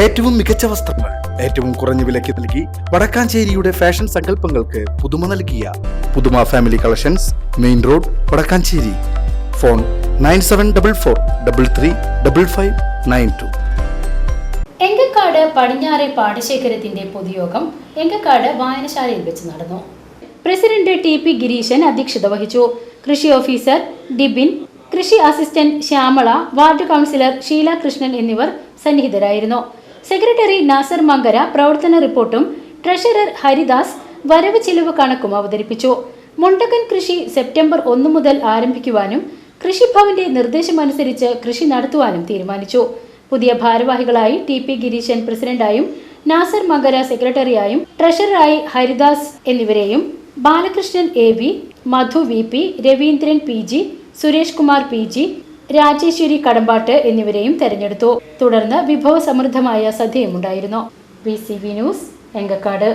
ഏറ്റവും മികച്ച വസ്ത്രങ്ങൾ ഏറ്റവും കുറഞ്ഞ വിലയ്ക്ക് നൽകി വടക്കാഞ്ചേരിയുടെ ഫാഷൻ സങ്കല്പങ്ങൾക്ക് പുതുമ നൽകിയ പുതുമ family collections main road Vadakkanchery. Phone nine seven double four double three double five nine two. Enkakkad പടിഞ്ഞാറെ പാടശേഖരത്തിന്റെ പൊതുയോഗം എങ്കക്കാട് വായനശാലയിൽ വെച്ച് നടന്നു. പ്രസിഡന്റ് ടി പി ഗിരീശൻ അധ്യക്ഷത വഹിച്ചു. കൃഷി ഓഫീസർ ഡിബിൻ കൃഷി assistant Shyamala ward councillor Sheela Krishnan എന്നിവർ സന്നിഹിതരായിരുന്നു. സെക്രട്ടറി നാസർ മങ്കര പ്രവർത്തന റിപ്പോർട്ടും ട്രഷറർ ഹരിദാസ് വരവ് ചെലവ് കണക്കും അവതരിപ്പിച്ചു. മുണ്ടകൻ കൃഷി സെപ്റ്റംബർ ഒന്നു മുതൽ ആരംഭിക്കുവാനും കൃഷിഭവന്റെ നിർദ്ദേശമനുസരിച്ച് കൃഷി നടത്തുവാനും തീരുമാനിച്ചു. പുതിയ ഭാരവാഹികളായി ടി പി ഗിരീശൻ പ്രസിഡന്റായും നാസർ മങ്കര സെക്രട്ടറിയായും ട്രഷററായി ഹരിദാസ് എന്നിവരെയും Balakrishnan A Madhu V P Raveendran P G Suresh Kumar P G Rajeswari Kadambat എന്നിവരെയും തെരഞ്ഞെടുത്തു. തുടർന്ന് വിഭവസമൃദ്ധമായ സദ്യയുമുണ്ടായിരുന്നു B C V news Enkakkad.